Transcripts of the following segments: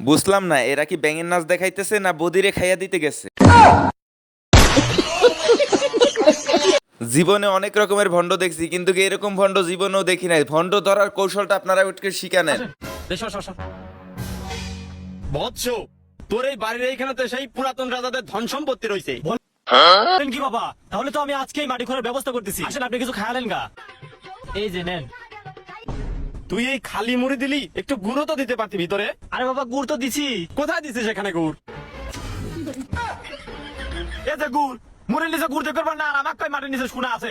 বুঝলাম না এরা কি ব্যাঙের নাচ দেখাইতেছে না বদিরে খাইয়া দিতে গেছে? জীবনে অনেক রকমের ভণ্ড দেখছি কিন্তু কি এরকম ভণ্ড জীবনেও দেখি নাই? ভণ্ড ধরার কৌশলটা আপনারা উঠকে শিখা নেন বৎস। তোর এই বাড়ির এইখানেতে সেই পুরাতন রাজাদের ধন সম্পত্তি রয়েছে কি বাবা তাহলে তো আমি আজকেই মাটি খোঁড়ার ব্যবস্থা করতেছি। আসেন আপনি কিছু খায়ালেন গা। এই যে নেন। তুই এই খালি মুড়ি দিলি একটু গুঁড়ো তো দিতে পারতি ভিতরে। আরে বাবা গুড় তো দিছি। কোথায় দিছিস সেখানে গুড়? এ যে গুড় মুড়ির নিচে গুড় দিয়ে করবার না আমার কই মাটির নিচে শোনা আছে?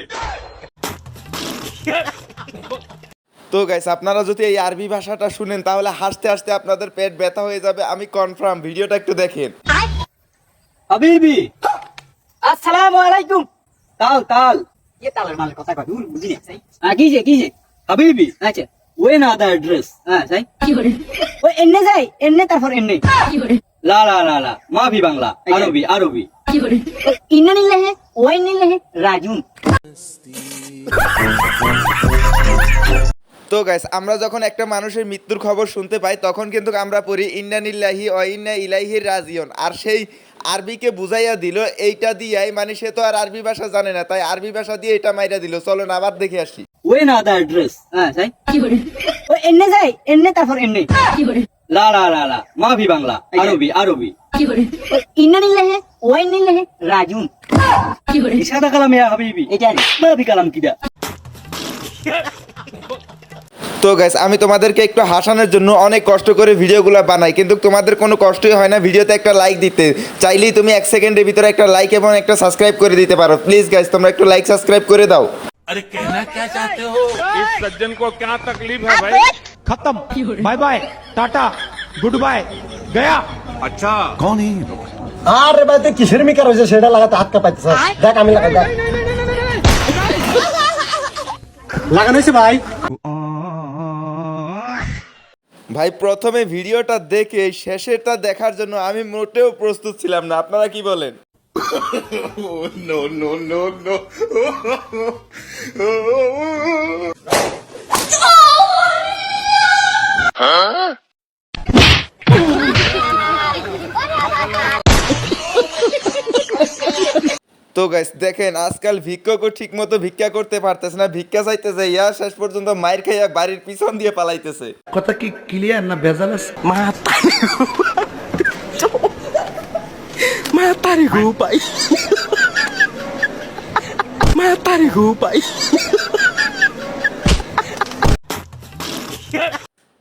তো গাইস আপনারা যদি এই আরবি ভাষাটা শুনেন তাহলে হাসতে হাসতে আপনাদের পেট ব্যথা হয়ে যাবে। আমি কনফার্ম ভিডিওটা একটু দেখেন। হাবিবি! আসসালামু আলাইকুম! তাল তাল। ये তালের মালের কথা কয়? দূর বুঝি না সাই হ্যাঁ কি যে কি যে? হাবিবি আচ্ছা ওয়েন আদার অ্যাড্রেস হ্যাঁ সাই ও এন্নে যাই এন্নে তারপর এন্নে। লা লা লা লা মাভি বাংলা আরবি আরবি। ইন্না নিলে হে ওয়াই নিলে হে রাজুন। তো গাইস আমরা যখন একটা মানুষের মৃত্যুর খবর শুনতে পাই তখন কিন্তু আমরা পড়ি ইন্নানিল্লাহি ও ইন্না ইলাইহির রাজিয়ন আর সেই আরবিকে বুঝাইয়া দিল এইটা দিয়াই মানে সে তো আর আরবি ভাষা জানে না তাই আরবি ভাষা দিয়ে এটা মাইরা দিল। চলো না আবার দেখে আসি। ওয়েন আদার অ্যাড্রেস হ্যাঁ সাই ও এন্নে যাই এন্নে তারপর এন্নে লা লা লা লা মাভি বাংলা আরবি আরবি। ইন্না নিলে হে ওয়াই নিলে হে রাজুন সাদা কালাম ইয়া হাবিবি এটা মাভি কালাম কিডা? তো গাইস আমি তোমাদেরকে একটু হাসানোর জন্য অনেক কষ্ট করে ভিডিওগুলো বানাই কিন্তু তোমাদের কোনো কষ্টই হয় না ভিডিওতে একটা লাইক দিতে চাইলেই তুমি এক সেকেন্ডের ভিতরে একটা লাইক এবং একটা সাবস্ক্রাইব করে দিতে পারো প্লিজ গাইস তোমরা একটু লাইক সাবস্ক্রাইব করে দাও আরে কেনা কে চাতে হো ইস সজ্জন কো ক্যা তকলীফ হ্যায় ভাই খতম bye bye ta ta good bye Gaya আচ্ছা কোন হ্যায় আরে ভাই তুই কিসের মিকার হয়েছে সেটা লাগাতে হাত কাঁপাইতে দেখ আমি লাগাই দেখ লাগানো হয়েছে ভাই ভাই প্রথমে ভিডিওটা দেখে শেষেরটা দেখার জন্য আমি মোটেও প্রস্তুত ছিলাম না। আপনারা কি বলেন? তো গাইস দেখেন আজকাল ভিক্ষকও ঠিক মতো ভিক্ষা করতে পারতেছে না ভিক্ষা চাইতেছে ইয়া শেষ পর্যন্ত মায়ের খাইয়া বাড়ির পিছন দিয়ে পালাইতেছে। কথা কি ক্লিয়ার না ভেজাল আছে?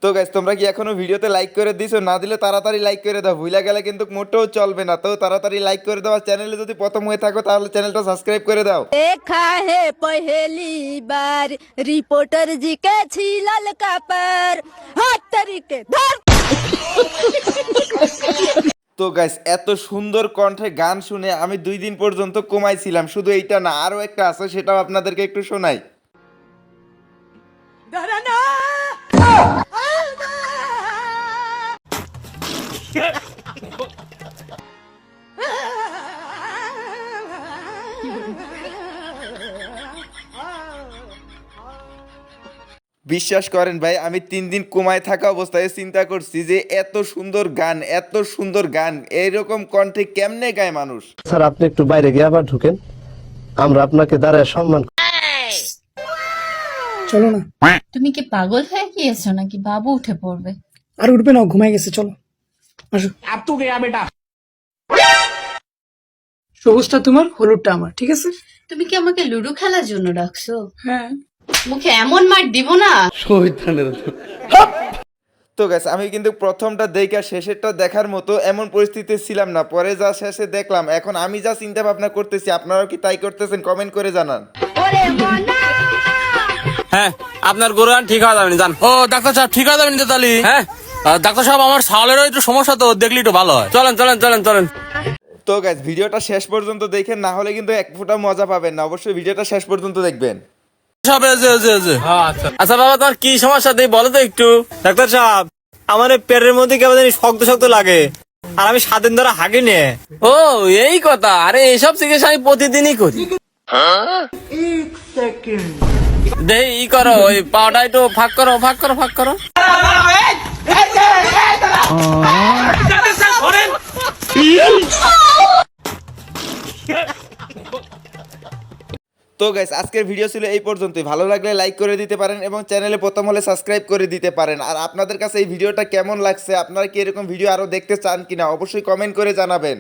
তো গাইস তোমরা কি এখনও ভিডিওতে লাইক করে দিছো? না দিলে তাড়াতাড়ি লাইক করে দাও। ভুলে গেলে কিন্তু মোটেও চলবে না। তো তাড়াতাড়ি লাইক করে দাও। আর চ্যানেলে যদি প্রথম হয়ে থাকো তাহলে চ্যানেলটা সাবস্ক্রাইব করে দাও। দেখা হে পহেলি বার রিপোর্টার জি কে ছিল কাপার হাত তরিকে ধর তো গাইস এত সুন্দর কণ্ঠে গান শুনে আমি দুই দিন পর্যন্ত কমাইছিলাম শুধু এইটা না আরও একটা আছে সেটাও আপনাদেরকে একটু শোনাই। দাঁড়ানো বিশ্বাস করেন ভাই আমি তিন দিন কমায় থাকা অবস্থায় চিন্তা করছি যে এত সুন্দর গান এত সুন্দর গান এইরকম কণ্ঠে কেমনে গায় মানুষ? স্যার আপনি একটু বাইরে গিয়ে আবার ঢুকেন। আমরা আপনাকে দাঁড়ায় সম্মান চলো না। তুমি কি পাগল হয়ে গিয়েছো নাকি বাবু উঠে পড়বে? আর উঠবে না ঘুমাই গেছে চলো। আসো। সবুজটা তোমার হলুদটা আমার ঠিক আছে? তুমি কি আমাকে লুডো খেলার জন্য ডাকছো? হ্যাঁ। মুখে এমন মার দিব না। তো গেছে আমি কিন্তু প্রথমটা দেখা শেষেরটা দেখার মতো এমন পরিস্থিতি ছিলাম না। পরে যা শেষে দেখলাম এখন আমি যা চিন্তা ভাবনা করতেছি আপনারাও কি তাই করতেছেন কমেন্ট করে জানান। হ্যাঁ আপনার গরু ঠিক হওয়া যাবে জান। ও ডাক্তার সাহেব ঠিক হওয়া যাবে না তালি হ্যাঁ ডাক্তার সাহেব আমার সালেরও একটু সমস্যা তো দেখলি একটু ভালো হয়। চলেন চলেন চলেন চলেন। তো গাইজ ভিডিওটা শেষ পর্যন্ত দেখেন না হলে কিন্তু এক ফোঁটা মজা পাবেন না অবশ্যই ভিডিওটা শেষ পর্যন্ত দেখবেন। আচ্ছা বাবা তোমার কি সমস্যা দেই বলো তো একটু ডাক্তার সাহেব আমার পেটের মধ্যে কেমন জানি শক্ত শক্ত লাগে আর আমি সাত দিন ধরে হাগি নে ও এই কথা আরে এসব চিকিৎসা আমি প্রতিদিনই করি দে ই করো ওই পাওটা একটু ফাঁক করো ফাঁক করো ফাঁক করো তো গাইস আজকের ভিডিও ছিল এই পর্যন্তই। ভালো লাগলে লাইক করে দিতে পারেন এবং চ্যানেলে প্রথম হলে সাবস্ক্রাইব করে দিতে পারেন। আর আপনাদের কাছে এই ভিডিওটা কেমন লাগছে? আপনারা কি এরকম ভিডিও আরও দেখতে চান কিনা? অবশ্যই কমেন্ট করে জানাবেন।